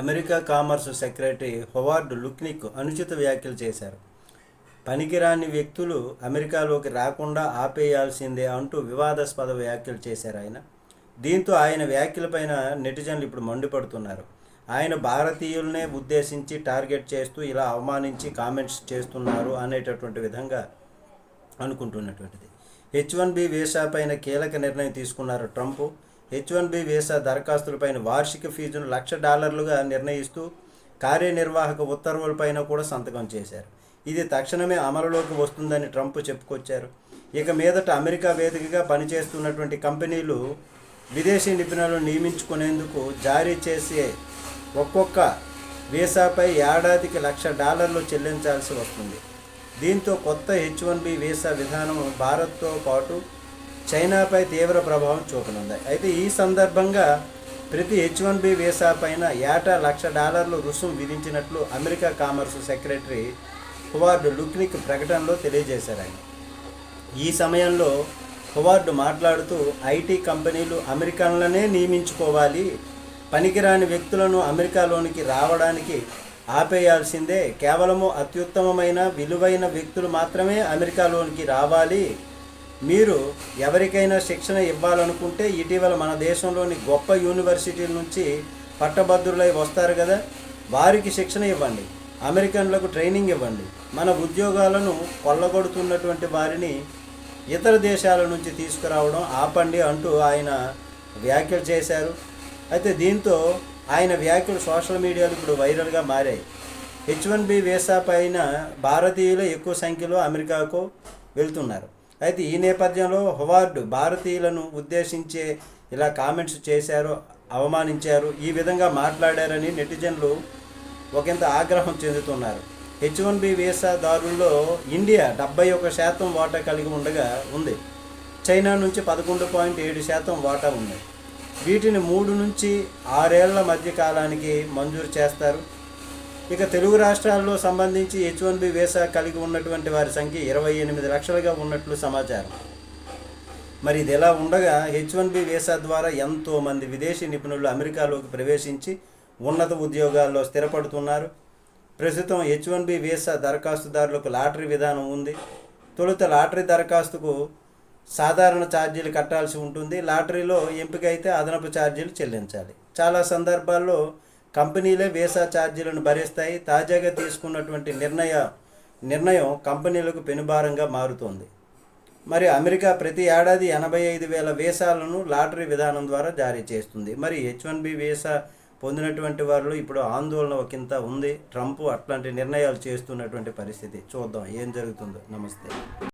America commerce secretary Howard Lutnick అనుచిత వ్యాఖ్యలు చేశారు. పనికిరాని వ్యక్తులు అమెరికాలోకి రాకుండా ఆపేయాల్సిందే అంటూ వివాదాస్పద వ్యాఖ్యలు చేశారు ఆయన. దీంతో ఆయన వ్యాఖ్యలపైన నెటిజన్లు ఇప్పుడు మండిపడుతున్నారు. ఆయన భారతీయులనే ఉద్దేశించి టార్గెట్ చేస్తూ ఇలా అవమానించి కామెంట్స్ చేస్తున్నారు అనేటటువంటి విధంగా అనుకుంటున్నటువంటిది. హెచ్ వన్ బి వీసా పైన కీలక నిర్ణయం తీసుకున్నారు Trump. H one B visa దరఖాస్తులపైన వార్షిక ఫీజును లక్ష డాలర్లుగా నిర్ణయిస్తూ కార్యనిర్వాహక ఉత్తర్వులపైన కూడా సంతకం చేశారు. ఇది తక్షణమే అమలులోకి వస్తుందని ట్రంప్ చెప్పుకొచ్చారు. ఇక మీదట అమెరికా వేదికగా పనిచేస్తున్నటువంటి కంపెనీలు విదేశీ నిపుణులను నియమించుకునేందుకు జారీ చేసే ఒక్కొక్క వీసాపై ఏడాదికి లక్ష డాలర్లు చెల్లించాల్సి వస్తుంది. దీంతో కొత్త హెచ్ వన్ బి వీసా విధానం భారత్తో పాటు చైనాపై తీవ్ర ప్రభావం చూపనుంది. అయితే ఈ సందర్భంగా ప్రతి హెచ్ వన్ బి వీసా పైన ఏటా లక్ష డాలర్లు రుసుం విధించినట్లు America commerce secretary Howard Lutnick ప్రకటనలో తెలియజేశారని ఈ సమయంలో హువార్డ్ మాట్లాడుతూ ఐటీ కంపెనీలు అమెరికన్లనే నియమించుకోవాలి. పనికిరాని వ్యక్తులను అమెరికాలోనికి రావడానికి ఆపేయాల్సిందే. కేవలము అత్యుత్తమమైన విలువైన వ్యక్తులు మాత్రమే అమెరికాలోనికి రావాలి. మీరు ఎవరికైనా శిక్షణ ఇవ్వాలనుకుంటే ఇటీవల మన దేశంలోని గొప్ప యూనివర్సిటీల నుంచి పట్టభద్రులై వస్తారు కదా? వారికి శిక్షణ ఇవ్వండి. అమెరికన్లకు ట్రైనింగ్ ఇవ్వండి. మన ఉద్యోగాలను కొల్లగొడుతున్నటువంటి వారిని ఇతర దేశాల నుంచి తీసుకురావడం ఆపండి అంటూ ఆయన వ్యాఖ్యలు చేశారు. అయితే దీంతో ఆయన వ్యాఖ్యలు సోషల్ మీడియాలో ఇప్పుడు వైరల్గా మారాయి. హెచ్ వన్ బి వీసా పైన భారతీయులు ఎక్కువ సంఖ్యలో అమెరికాకు వెళ్తున్నారు. అయితే ఈ నేపథ్యంలో హువార్డ్ భారతీయులను ఉద్దేశించే ఇలా కామెంట్స్ చేశారు అవమానించారు ఈ విధంగా మాట్లాడారని నెటిజన్లు ఒకంత ఆగ్రహం చెందుతున్నారు. హెచ్ వన్ బి వీసాదారుల్లో ఇండియా డెబ్బై ఒక శాతం వాటా కలిగి ఉండగా ఉంది. చైనా నుంచి పదకొండు పాయింట్ ఏడు శాతం వాటా ఉంది. వీటిని మూడు నుంచి ఆరేళ్ళ మధ్య కాలానికి మంజూరు చేస్తారు. ఇక తెలుగు రాష్ట్రాల్లో సంబంధించి హెచ్ వన్ బి వీసా కలిగి ఉన్నటువంటి వారి సంఖ్య ఇరవై ఎనిమిది లక్షలుగా ఉన్నట్లు సమాచారం. మరి ఇది ఎలా ఉండగా హెచ్ వన్ బి వీసా ద్వారా ఎంతో మంది విదేశీ నిపుణులు అమెరికాలోకి ప్రవేశించి ఉన్నత ఉద్యోగాల్లో స్థిరపడుతున్నారు. ప్రస్తుతం హెచ్ వన్ బి వీసా దరఖాస్తుదారులకు లాటరీ విధానం ఉంది. తొలుత లాటరీ దరఖాస్తుకు సాధారణ ఛార్జీలు కట్టాల్సి ఉంటుంది. లాటరీలో ఎంపిక అయితే అదనపు ఛార్జీలు చెల్లించాలి. చాలా సందర్భాల్లో కంపెనీలే వీసా ఛార్జీలను భరిస్తాయి. తాజాగా తీసుకున్నటువంటి నిర్ణయ నిర్ణయం కంపెనీలకు పెనుభారంగా మారుతోంది. మరి అమెరికా ప్రతి ఏడాది ఎనభై ఐదు వేల వీసాలను లాటరీ విధానం ద్వారా జారీ చేస్తుంది. మరి హెచ్ వన్ బి వీసా పొందినటువంటి వారిలో ఇప్పుడు ఆందోళన ఒకంత ఉంది. ట్రంప్ అట్లాంటి నిర్ణయాలు చేస్తున్నటువంటి పరిస్థితి చూద్దాం. ఏం జరుగుతుందో. నమస్తే.